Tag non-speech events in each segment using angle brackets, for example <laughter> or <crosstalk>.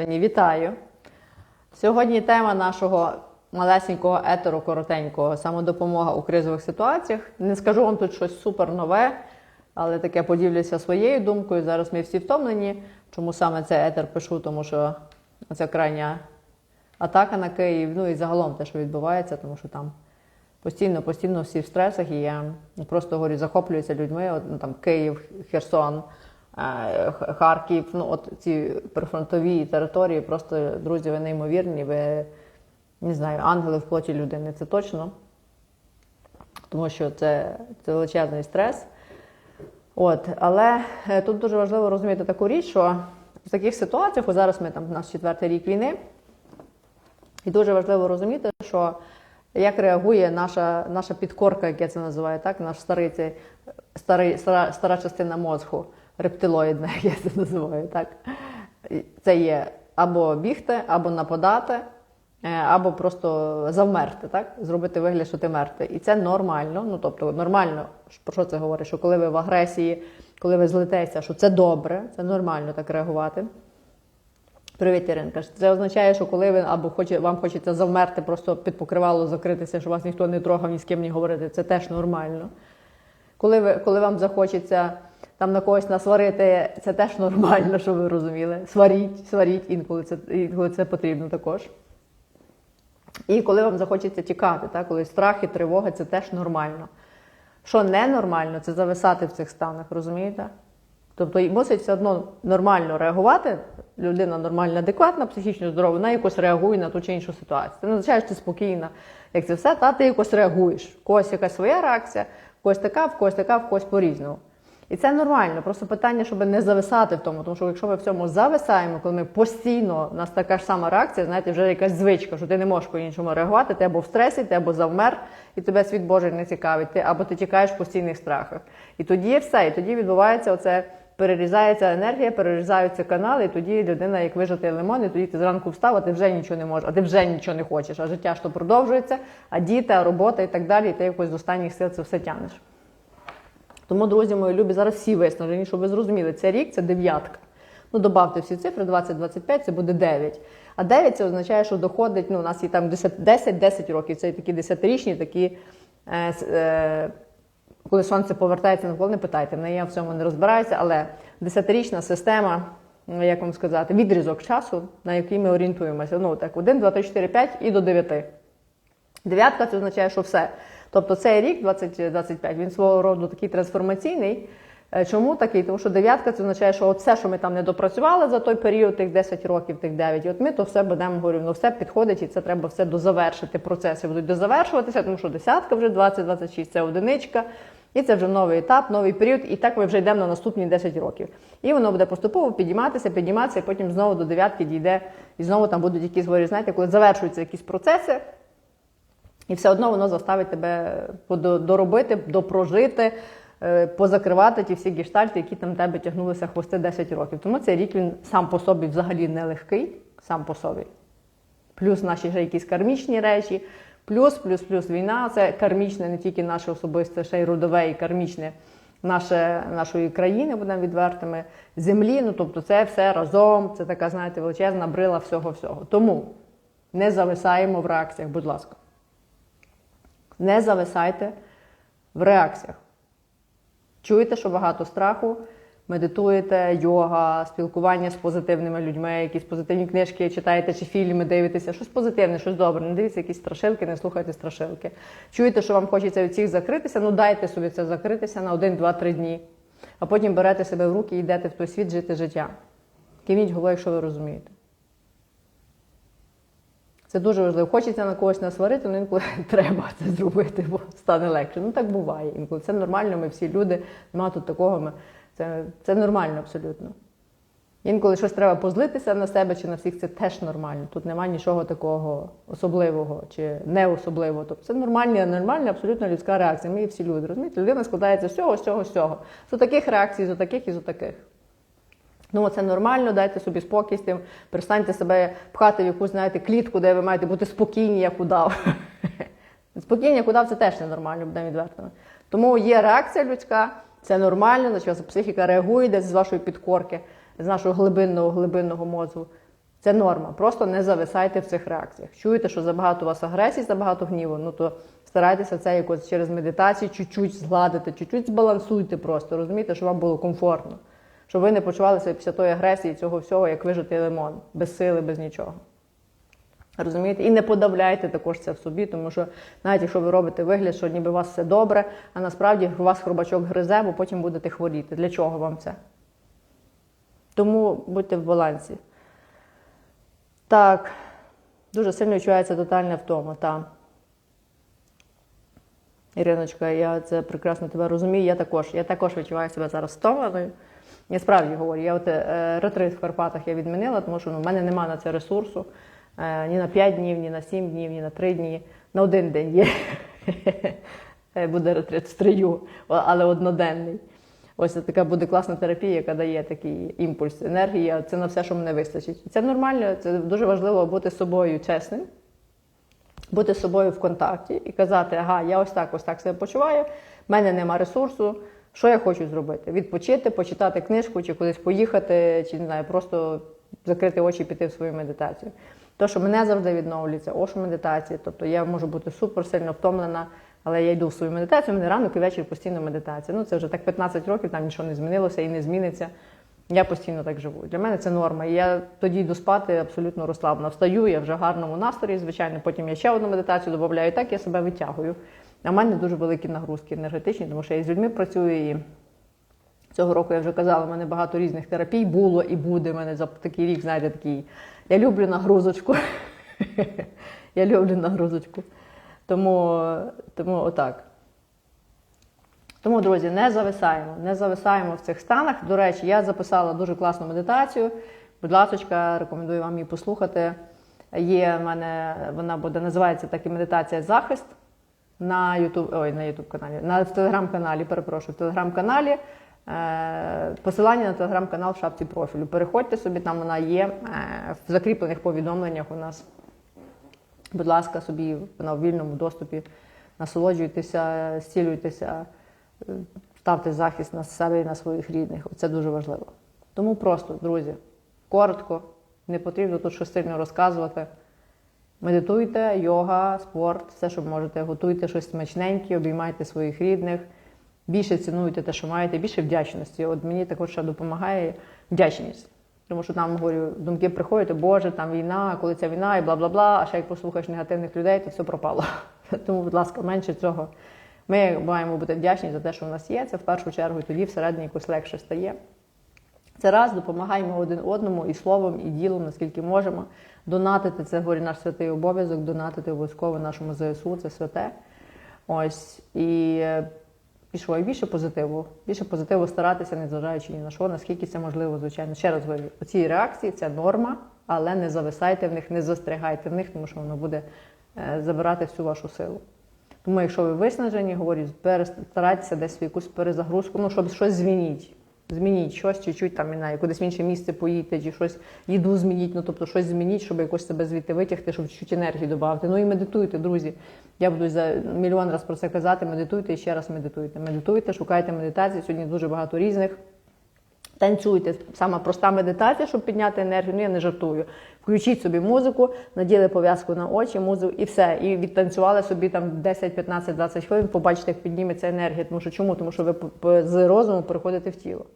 Божественні, вітаю! Сьогодні тема нашого малесенького етеру коротенького самодопомога у кризових ситуаціях. Не скажу вам тут щось супер нове, але таке поділюся своєю думкою. Зараз ми всі втомлені. Чому саме цей етер пишу? Тому що це крайня атака на Київ, ну і загалом те, що відбувається, тому що там постійно, постійно всі в стресах, і я просто говорю, захоплююся людьми. От, ну, там Київ, Херсон, Харків, ну от ці прифронтові території, просто друзі, ви неймовірні, ви не знаю, ангели в плоті людини, це точно. Тому що це, це величезний стрес. От, але е, тут дуже важливо розуміти таку річ, що в таких ситуаціях, от зараз ми там у нас четвертий рік війни, і дуже важливо розуміти, що як реагує наша, наша підкорка, як я це називаю, так? наш старий, старий, стара, стара частина мозку, рептилоїдна, <laughs> як я це називаю. Так? Це є або бігти, або нападати, е, або просто завмерти, так? зробити вигляд, що ти мертвий. І це нормально. Ну, тобто, нормально, про що це говорить? Що коли ви в агресії, коли ви злитеся, що це добре, це нормально так реагувати. Привіт, Іринка. Це означає, що коли ви або хоче, вам хочеться завмерти, просто під покривало закритися, що вас ніхто не трогав, ні з ким не говорити, це теж нормально. Коли, ви, коли вам захочеться там на когось насварити, це теж нормально, щоб ви розуміли. Сваріть, сваріть, інколи це, інколи це потрібно також. І коли вам захочеться тікати, так? коли страх і тривога, це теж нормально. Що ненормально, це зависати в цих станах, розумієте? Тобто мусить все одно нормально реагувати. Людина нормально, адекватна, психічно здорова, вона якось реагує на ту чи іншу ситуацію. Це не означає, що ти спокійна, як це все, та ти якось реагуєш. В когось якась своя реакція, в когось така, в когось така, в когось по-різному. І це нормально. Просто питання, щоб не зависати в тому. Тому що якщо ми в цьому зависаємо, коли ми постійно, у нас така ж сама реакція, знаєте, вже якась звичка, що ти не можеш по-іншому реагувати, ти або в стресі, ти або завмер, і тебе світ Божий не цікавить, ти, або ти тікаєш в постійних страхах. І тоді все, і тоді відбувається оце. Перерізається енергія, перерізаються канали, і тоді людина, як вижатий лимон, і тоді ти зранку встав, а ти вже нічого не можеш, а ти вже нічого не хочеш, а життя ж то продовжується, а діти, а робота і так далі, і ти якось з останніх сил це все тянеш. Тому, друзі мої любі, зараз всі виснажені, щоб ви зрозуміли, це рік це дев'ятка. Ну, добавте всі цифри, 20-25, це буде 9. А 9 це означає, що доходить, ну, у нас є там 10-10 років, це такі 10-річні, такі, е, е, коли сонце повертається навколо, не питайте, мене я в цьому не розбираюся, але 10-річна система, ну, як вам сказати, відрізок часу, на який ми орієнтуємося. Ну, так, 1, 2, 3, 4, 5 і до 9. Дев'ятка це означає, що все. Тобто цей рік, 2025, він свого роду такий трансформаційний. Е, Чому такий? Тому що дев'ятка це означає, що все, що ми там не допрацювали за той період, тих 10 років, тих 9, от ми то все будемо говорю, ну все підходить, і це треба все дозавершити. Процеси будуть дозавершуватися, тому що десятка вже 20-26 це одиничка. І це вже новий етап, новий період, і так ми вже йдемо на наступні 10 років. І воно буде поступово підійматися, підійматися, і потім знову до дев'ятки дійде, і знову там будуть якісь говорю, знаєте, коли завершуються якісь процеси, і все одно воно заставить тебе доробити, допрожити, е, позакривати ті всі гештальти, які там тебе тягнулися хвости 10 років. Тому цей рік він сам по собі взагалі нелегкий, сам по собі. Плюс наші вже якісь кармічні речі, плюс, плюс, плюс війна це кармічне, не тільки наше особисте, ще й родове і кармічне наше, нашої країни, будемо відвертими, землі. Ну тобто це все разом, це така, знаєте, величезна брила всього-всього. Тому не зависаємо в реакціях, будь ласка. Не зависайте в реакціях. Чуєте, що багато страху, медитуєте, йога, спілкування з позитивними людьми, якісь позитивні книжки читаєте чи фільми дивитеся, щось позитивне, щось добре. Не дивіться якісь страшилки, не слухайте страшилки. Чуєте, що вам хочеться від всіх закритися, ну дайте собі це закритися на один, два, три дні. А потім берете себе в руки і йдете в той світ жити життя. Кивіть головою, якщо ви розумієте. Це дуже важливо. Хочеться на когось насварити, але інколи <laughs> треба це зробити, бо стане легше. Ну так буває. Інколи це нормально, ми всі люди, нема тут такого. Ми... Це, це нормально абсолютно. Інколи щось треба позлитися на себе чи на всіх, це теж нормально. Тут немає нічого такого особливого чи не особливого. Тобто це нормальна, нормальна, абсолютно людська реакція. Ми всі люди. Розумієте, людина складається з цього, з цього, з цього. З таких реакцій, з таких і з таких. Ну, це нормально, дайте собі спокій з тим, перестаньте себе пхати в якусь, знаєте, клітку, де ви маєте бути спокійні, як удав. <laughs> Спокійні, як удав, це теж ненормально, будемо відвертими. Тому є реакція людська, це нормально, на що психіка реагує десь з вашої підкорки, з нашого глибинного, глибинного мозку. Це норма. Просто не зависайте в цих реакціях. Чуєте, що забагато у вас агресії, забагато гніву, ну то старайтеся це якось через медитацію чуть-чуть згладити, чуть-чуть збалансуйте просто, розумієте, щоб вам було комфортно. Щоб ви не почувалися після тої агресії цього всього, як вижитий лимон, без сили, без нічого. Розумієте? І не подавляйте також це в собі, тому що навіть якщо ви робите вигляд, що ніби у вас все добре, а насправді у вас хробачок гризе, бо потім будете хворіти. Для чого вам це? Тому будьте в балансі. Так, дуже сильно відчувається тотальна втома. Та. Іриночка, я це прекрасно тебе розумію. Я також я також відчуваю себе зараз втомленою. Я справді говорю, я от е, ретрит в Карпатах я відмінила, тому що ну, в мене немає на це ресурсу. Е, ні на 5 днів, ні на 7 днів, ні на 3 дні. На один день є. <laughs> Е, Буде ретрит в стрию, але одноденний. Ось це така буде класна терапія, яка дає такий імпульс, енергія. Це на все, що мене вистачить. Це нормально, це дуже важливо бути собою чесним, бути собою в контакті і казати, ага, я ось так, ось так себе почуваю, в мене нема ресурсу. Що я хочу зробити? Відпочити, почитати книжку, чи кудись поїхати, чи не знаю, просто закрити очі і піти в свою медитацію. То, що мене завжди відновлюється, ошу медитації, тобто я можу бути супер сильно втомлена, але я йду в свою медитацію, мене ранок і вечір постійно медитація. Ну це вже так 15 років, там нічого не змінилося і не зміниться. Я постійно так живу. Для мене це норма. І я тоді йду спати абсолютно розслаблена. Встаю, я вже в гарному настрої, звичайно. Потім я ще одну медитацію додаю, і так я себе витягую. А в мене дуже великі нагрузки енергетичні, тому що я з людьми працюю і цього року я вже казала, в мене багато різних терапій було і буде. У мене за такий рік, знаєте, такий. Я люблю нагрузочку. <laughs> я люблю нагрузочку. Тому, тому отак. Тому, друзі, не зависаємо, не зависаємо в цих станах. До речі, я записала дуже класну медитацію. Будь ласка, рекомендую вам її послухати. Є в мене, вона буде називається так і медитація захист на YouTube, ой, на YouTube каналі, на в телеграм-каналі, перепрошую, в телеграм-каналі. Е, Посилання на телеграм-канал в шапці профілю. Переходьте собі, там вона є е, в закріплених повідомленнях у нас. Будь ласка, собі вона в вільному доступі. Насолоджуйтеся, зцілюйтеся, е, ставте захист на себе і на своїх рідних. Це дуже важливо. Тому просто, друзі, коротко, не потрібно тут щось сильно розказувати. Медитуйте, йога, спорт, все, що можете. Готуйте щось смачненьке, обіймайте своїх рідних, більше цінуйте те, що маєте, більше вдячності. От мені також ще допомагає вдячність. Тому що там говорю, думки приходять, Боже, там війна, коли ця війна, і бла бла бла. А ще як послухаєш негативних людей, то все пропало. <laughs> Тому, будь ласка, менше цього. Ми маємо бути вдячні за те, що в нас є. Це в першу чергу, тоді всередині якось легше стає. Це раз допомагаємо один одному і словом, і ділом, наскільки можемо. Донатити це говорить наш святий обов'язок, донатити обов'язково нашому ЗСУ, це святе. Ось і пішло і більше позитиву. Більше позитиву старатися, незважаючи ні на що, наскільки це можливо, звичайно. Ще раз говорю, оці реакції це норма, але не зависайте в них, не застрягайте в них, тому що воно буде е, забирати всю вашу силу. Тому, якщо ви виснажені, говорю, старайтеся десь в якусь перезагрузку, ну щоб щось змініть. Змініть щось, чуть-чуть там, знаю, кудись в інше місце поїдьте, чи щось їду змініть, ну тобто щось змініть, щоб якось себе звідти витягти, щоб чуть енергії додати. Ну і медитуйте, друзі. Я буду за мільйон раз про це казати. Медитуйте і ще раз медитуйте. Медитуйте, шукайте медитації. Сьогодні дуже багато різних. Танцюйте. Сама проста медитація, щоб підняти енергію. Ну я не жартую. Включіть собі музику, наділи пов'язку на очі, музику і все. І відтанцювали собі там 10, 15, 20 хвилин, побачите, як підніметься енергія. Тому що чому? Тому що ви з розуму переходите в тіло.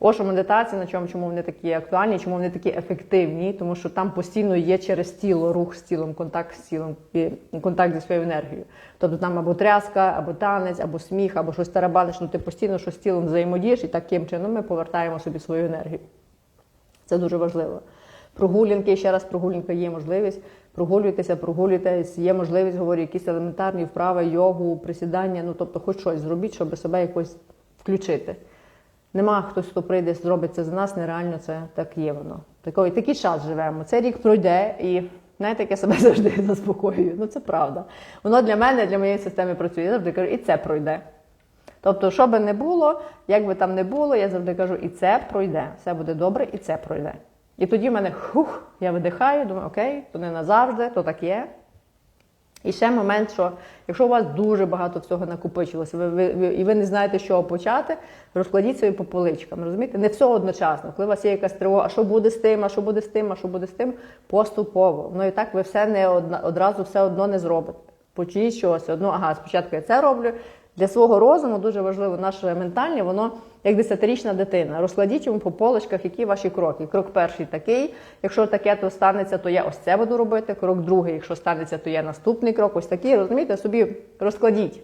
Ошу медитації, на чому чому вони такі актуальні, чому вони такі ефективні, тому що там постійно є через тіло, рух з тілом, контакт з тілом, і контакт зі своєю енергією. Тобто там або тряска, або танець, або сміх, або щось тарабаниш, ну ти постійно щось з тілом взаємодієш, і таким чином ми повертаємо собі свою енергію. Це дуже важливо. Прогулянки, ще раз прогулянка є можливість. Прогулюйтеся, прогулюйтесь, є можливість, говорю, якісь елементарні вправи, йогу, присідання, ну тобто хоч щось зробіть, щоб себе якось включити. Нема хтось, хто прийде, зробить це за нас, нереально це так є воно. Такий, такий час живемо. Цей рік пройде, і знаєте, як я себе <laughs> завжди заспокоюю. Ну це правда. Воно для мене, для моєї системи працює. Я завжди кажу, і це пройде. Тобто, що би не було, як би там не було, я завжди кажу, і це пройде. Все буде добре, і це пройде. І тоді в мене хух, я видихаю, думаю, окей, то не назавжди, то так є. І ще момент, що якщо у вас дуже багато всього накопичилося, ви, ви, ви, і ви не знаєте, чого почати, розкладіть собі по поличкам. Розумієте? Не все одночасно. Коли у вас є якась тривога, а що буде з тим, а що буде з тим, а що буде з тим, поступово. Ну і так ви все не одна, одразу все одно не зробите. Почніть щось одно, ага, спочатку я це роблю. Для свого розуму дуже важливо наше ментальне, воно як десятирічна дитина. Розкладіть йому по полочках, які ваші кроки. Крок перший такий. Якщо таке, то станеться, то я ось це буду робити. Крок другий, якщо станеться, то я наступний крок. Ось такий. Розумієте, собі розкладіть.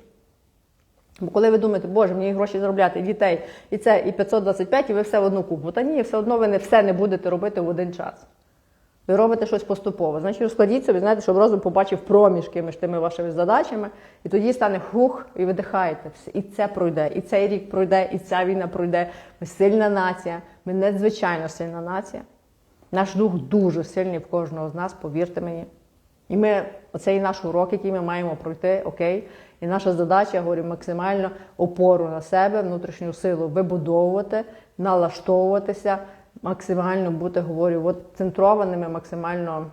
Бо коли ви думаєте, боже, мені гроші заробляти, і дітей, і це, і 525, і ви все в одну купу. Та ні, все одно ви не все не будете робити в один час. Ви робите щось поступово. Значить, розкладіть собі, знаєте, щоб розум побачив проміжки між тими вашими задачами, і тоді стане хух, і видихаєте. І це пройде, і цей рік пройде, і ця війна пройде. Ми сильна нація, ми надзвичайно сильна нація. Наш дух дуже сильний в кожного з нас, повірте мені. І ми, оцей наш урок, який ми маємо пройти, окей. І наша задача, я говорю, максимально опору на себе, внутрішню силу вибудовувати, налаштовуватися, максимально бути, говорю, от центрованими, максимально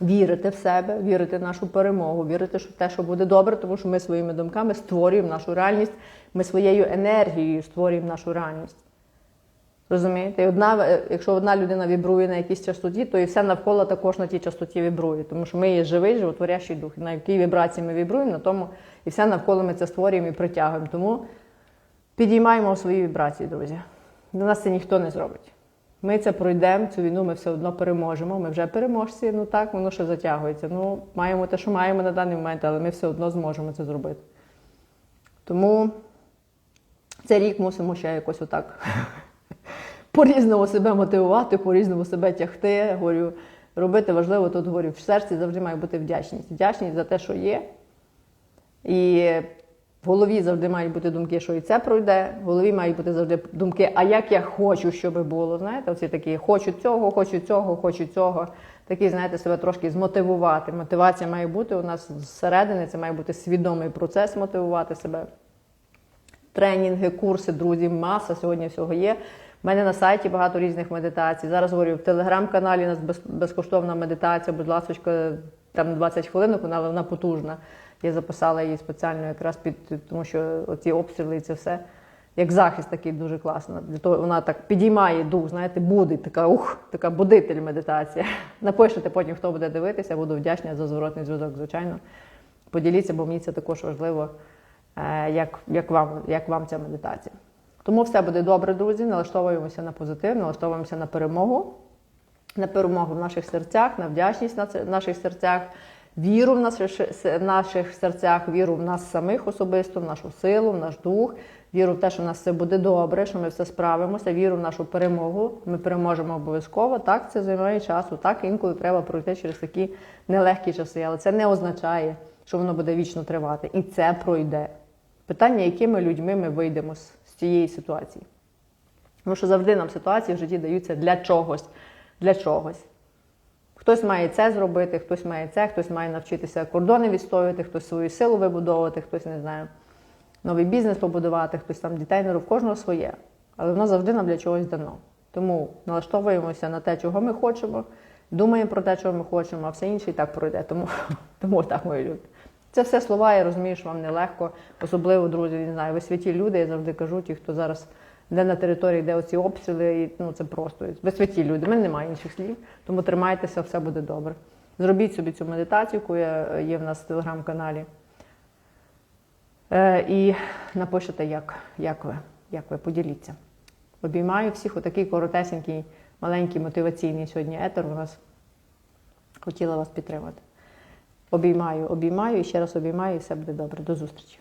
вірити в себе, вірити в нашу перемогу, вірити в те, що буде добре, тому що ми своїми думками створюємо нашу реальність, ми своєю енергією створюємо нашу реальність. Розумієте? І одна, е, якщо одна людина вібрує на якійсь частоті, то і все навколо також на тій частоті вібрує. Тому що ми є живий, животворящий дух. На якій вібрації ми вібруємо, на тому і все навколо ми це створюємо і притягуємо. Тому підіймаємо свої вібрації, друзі. До нас це ніхто не зробить. Ми це пройдемо, цю війну ми все одно переможемо. Ми вже переможці, ну так, воно ще затягується. Ну, маємо те, що маємо на даний момент, але ми все одно зможемо це зробити. Тому цей рік мусимо ще якось отак <laughs> по-різному себе мотивувати, по-різному себе тягти. Говорю, робити важливо тут говорю, в серці завжди має бути вдячність. Вдячність за те, що є. І в голові завжди мають бути думки, що і це пройде. В голові мають бути завжди думки, а як я хочу, щоб було. Знаєте, оці такі хочу цього, хочу цього, хочу цього. Такі, знаєте, себе трошки змотивувати. Мотивація має бути у нас зсередини, це має бути свідомий процес мотивувати себе. Тренінги, курси, друзі, маса сьогодні всього є. У мене на сайті багато різних медитацій. Зараз говорю, в телеграм-каналі у нас безкоштовна медитація, будь ласка, там 20 хвилин, але вона потужна. Я записала її спеціально якраз під тому, що оці обстріли і це все. Як захист такий дуже класно. Для того вона так підіймає дух, знаєте, буде така ух, така будитель медитація. <laughs> Напишете потім, хто буде дивитися, буду вдячна за зворотний зв'язок, звичайно. Поділіться, бо мені це також важливо, е, як, як, вам, як вам ця медитація. Тому все буде добре, друзі. Налаштовуємося на позитив, налаштовуємося на перемогу, на перемогу в наших серцях, на вдячність в наших серцях, віру в наших, в наших серцях, віру в нас самих особисто, в нашу силу, в наш дух, віру в те, що у нас все буде добре, що ми все справимося, віру в нашу перемогу. Ми переможемо обов'язково. Так, це займає часу. Так, інколи треба пройти через такі нелегкі часи, але це не означає, що воно буде вічно тривати. І це пройде. Питання, якими людьми ми вийдемо з цієї ситуації. Тому що завжди нам ситуації в житті даються для чогось. Для чогось. Хтось має це зробити, хтось має це, хтось має навчитися кордони відстоювати, хтось свою силу вибудовувати, хтось не знаю, новий бізнес побудувати, хтось там дітей не робить, кожного своє. Але воно завжди нам для чогось дано. Тому налаштовуємося на те, чого ми хочемо, думаємо про те, чого ми хочемо, а все інше і так пройде. Тому, <laughs> тому так, мої люди. Це все слова, я розумію, що вам нелегко, особливо, друзі, не знаю, ви святі люди, я завжди кажу, ті, хто зараз де на території, де оці обстріли, і, ну це просто ви святі люди, мене немає інших слів, тому тримайтеся, все буде добре. Зробіть собі цю медитацію, яка є в нас в телеграм-каналі. Е, і напишете, як, як ви, як ви, поділіться. Обіймаю всіх, отакий коротесенький, маленький мотиваційний сьогодні етер у нас. Хотіла вас підтримати. Обіймаю, обіймаю і ще раз обіймаю, і все буде добре. До зустрічі.